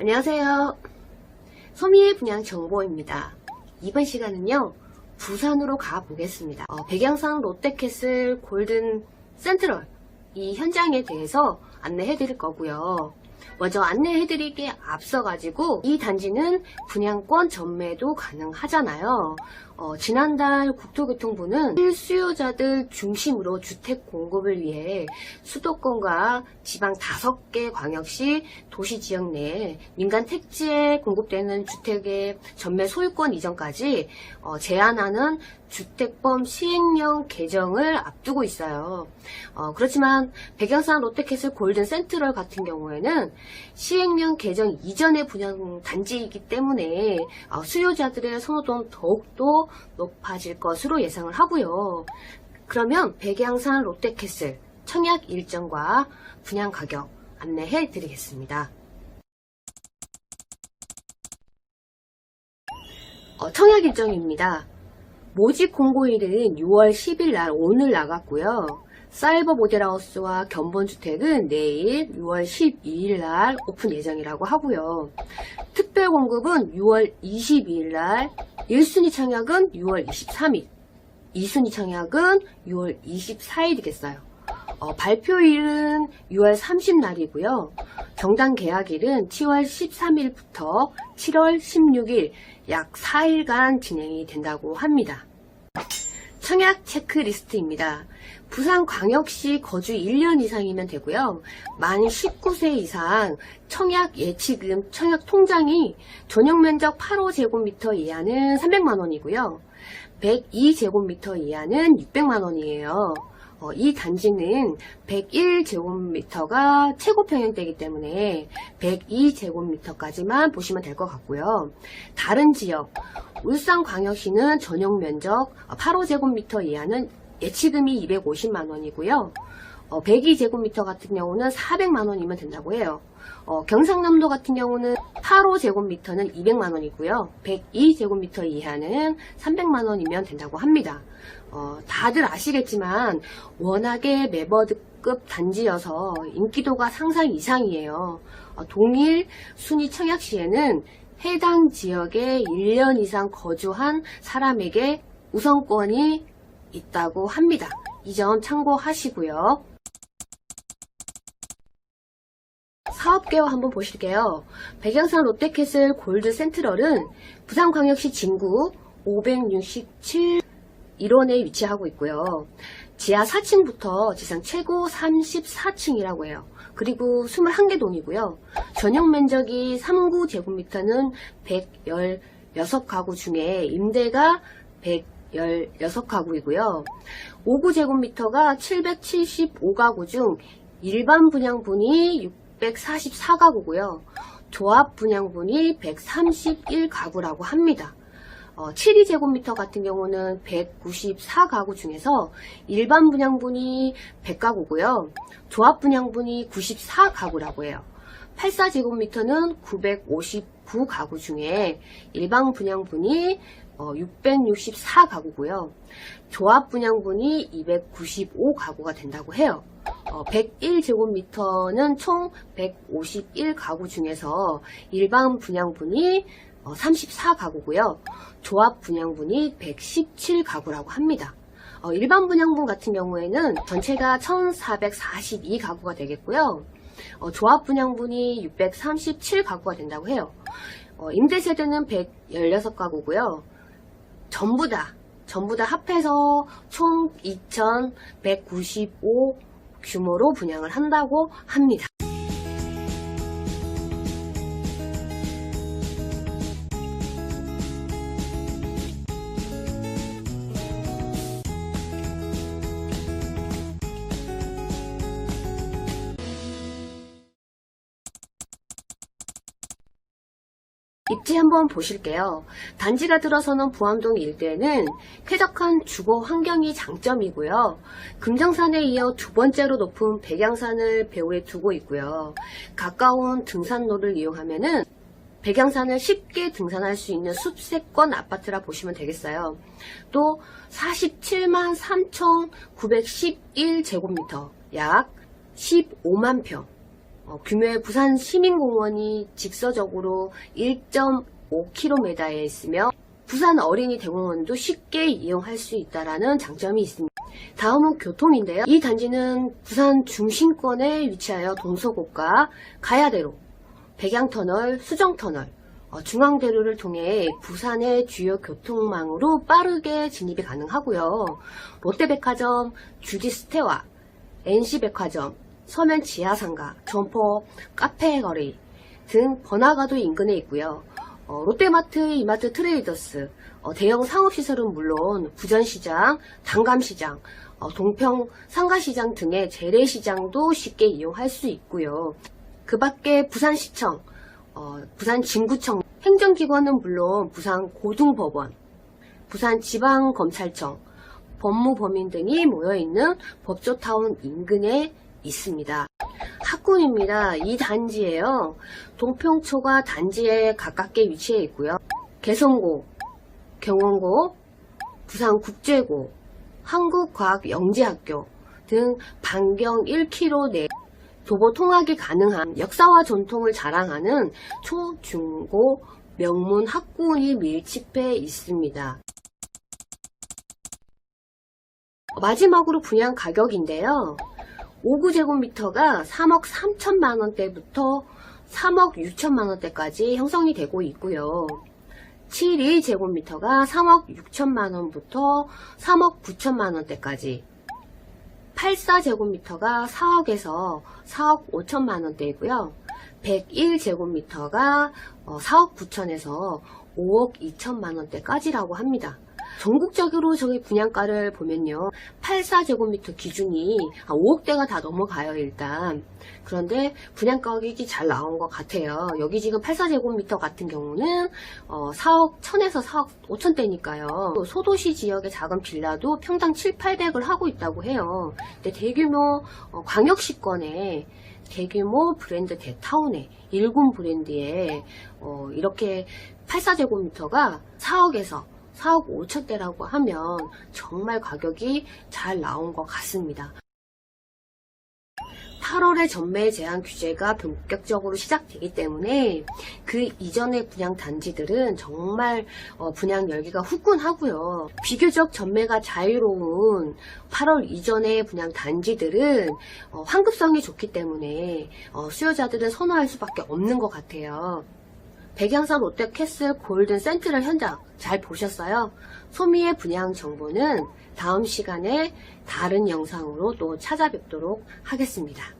안녕하세요. 소미의 분양 정보입니다. 이번 시간은요, 부산으로 가보겠습니다. 어, 백양산 롯데캐슬 골든 센트럴 이 현장에 대해서 안내해 드릴 거고요. 먼저 안내해 드리기에 앞서가지고 이 단지는 분양권 전매도 가능하잖아요. 어, 지난달 국토교통부는 실수요자들 중심으로 주택 공급을 위해 수도권과 지방 5개 광역시 도시 지역 내에 민간 택지에 공급되는 주택의 전매 소유권 이전까지 어, 제한하는 주택법 시행령 개정을 앞두고 있어요. 어, 그렇지만 백양산 롯데캐슬 골든 센트럴 같은 경우에는 시행령 개정 이전의 분양 단지이기 때문에 어, 수요자들의 선호도는 더욱더 높아질 것으로 예상을 하고요. 그러면 백양산 롯데캐슬 청약 일정과 분양 가격 안내해 드리겠습니다. 어, 청약 일정입니다. 모집 공고일은 6월 10일 날 오늘 나갔고요. 사이버 모델하우스와 견본주택은 내일 6월 12일 날 오픈 예정이라고 하고요. 특별 공급은 6월 22일 날, 1순위 청약은 6월 23일, 2순위 청약은 6월 24일이겠어요. 어, 발표일은 6월 30날이고요. 정당 계약일은 7월 13일부터 7월 16일 약 4일간 진행이 된다고 합니다. 청약 체크리스트입니다. 부산광역시 거주 1년 이상이면 되고요. 만 19세 이상 청약 예치금, 청약 통장이 전용 면적 8호 제곱미터 이하는 300만 원이고요. 102제곱미터 이하는 600만 원이에요. 어, 이 단지는 101제곱미터가 최고 평형대이기 때문에 102제곱미터까지만 보시면 될 것 같고요. 다른 지역, 울산광역시는 전용 면적 8호제곱미터 이하는 예치금이 250만원이고요. 102제곱미터 같은 경우는 400만원이면 된다고 해요. 어, 경상남도 같은 경우는 8호제곱미터는 200만원이고요. 102제곱미터 이하는 300만원이면 된다고 합니다. 어, 다들 아시겠지만 워낙에 매버드급 단지여서 인기도가 상상 이상이에요. 어, 동일 순위 청약 시에는 해당 지역에 1년 이상 거주한 사람에게 우선권이 있다고 합니다. 이 점 참고하시고요. 사업계획 한번 보실게요. 백양산 롯데캐슬 골드 센트럴은 부산광역시 진구 567 1원에 위치하고 있고요. 지하 4층부터 지상 최고 34층이라고 해요. 그리고 21개 동이고요. 전용 면적이 3구 제곱미터는 116가구 중에 임대가 116가구이고요. 5구 제곱미터가 775가구 중 일반 분양분이 644가구고요. 조합 분양분이 131가구라고 합니다. 어, 72제곱미터 같은 경우는 194가구 중에서 일반 분양분이 100가구고요. 조합 분양분이 94가구라고 해요. 84제곱미터는 959가구 중에 일반 분양분이 664가구고요. 조합 분양분이 295가구가 된다고 해요. 101제곱미터는 총 151가구 중에서 일반 분양분이 34가구고요. 조합 분양분이 117가구라고 합니다. 어, 일반 분양분 같은 경우에는 전체가 1442가구가 되겠고요. 어, 조합 분양분이 637가구가 된다고 해요. 어, 임대세대는 116가구고요. 전부 다, 전부 다 합해서 총 2195 규모로 분양을 한다고 합니다. 입지 한번 보실게요. 단지가 들어서는 부암동 일대는 쾌적한 주거 환경이 장점이고요. 금정산에 이어 두 번째로 높은 백양산을 배후에 두고 있고요. 가까운 등산로를 이용하면은 백양산을 쉽게 등산할 수 있는 숲세권 아파트라 보시면 되겠어요. 또 47만 3,911제곱미터, 약 15만 평. 어, 규모의 부산 시민공원이 직서적으로 1.5km에 있으며 부산 어린이 대공원도 쉽게 이용할 수 있다라는 장점이 있습니다. 다음은 교통인데요. 이 단지는 부산 중심권에 위치하여 동서고가, 가야대로, 백양터널, 수정터널, 어, 중앙대로를 통해 부산의 주요 교통망으로 빠르게 진입이 가능하고요. 롯데백화점, 주디스테와, NC백화점, 서면 지하상가, 점포, 카페 거리 등 번화가도 인근에 있고요. 어, 롯데마트, 이마트 트레이더스, 어, 대형 상업시설은 물론 부전시장, 당감시장, 어, 동평 상가시장 등의 재래시장도 쉽게 이용할 수 있고요. 그 밖에 부산시청, 어, 부산 진구청, 행정기관은 물론 부산 고등법원, 부산 지방검찰청, 법무법인 등이 모여있는 법조타운 인근에 있습니다. 학군입니다. 이 단지에요. 동평초가 단지에 가깝게 위치해 있고요. 개성고, 경원고, 부산국제고, 한국과학영재학교 등 반경 1km 내 도보 통학이 가능한 역사와 전통을 자랑하는 초, 중, 고 명문 학군이 밀집해 있습니다. 마지막으로 분양 가격인데요. 5구제곱미터가 3억 3천만 원대부터 3억 6천만 원대까지 형성이 되고 있고요. 7.1제곱미터가 3억 6천만 원부터 3억 9천만 원대까지 84제곱미터가 4억에서 4억 5천만 원대이고요. 101제곱미터가 4억 9천에서 5억 2천만 원대까지라고 합니다. 전국적으로 저기 분양가를 보면요. 84제곱미터 기준이 5억대가 다 넘어가요, 일단. 그런데 분양가 가격이 잘 나온 것 같아요. 여기 지금 84제곱미터 같은 경우는 4억 1000에서 4억 5천대니까요. 소도시 지역의 작은 빌라도 평당 7, 800을 하고 있다고 해요. 근데 대규모 어, 광역시권에 대규모 브랜드 대타운에 일군 브랜드에 어, 이렇게 84제곱미터가 4억에서 4억 5천대라고 하면 정말 가격이 잘 나온 것 같습니다. 8월에 전매 제한 규제가 본격적으로 시작되기 때문에 그 이전의 분양 단지들은 정말 어, 분양 열기가 후끈하고요. 비교적 전매가 자유로운 8월 이전의 분양 단지들은 어, 환급성이 좋기 때문에 어, 수요자들은 선호할 수밖에 없는 것 같아요. 백양산 롯데캐슬 골든 센트럴 현장 잘 보셨어요? 소미의 분양 정보는 다음 시간에 다른 영상으로 또 찾아뵙도록 하겠습니다.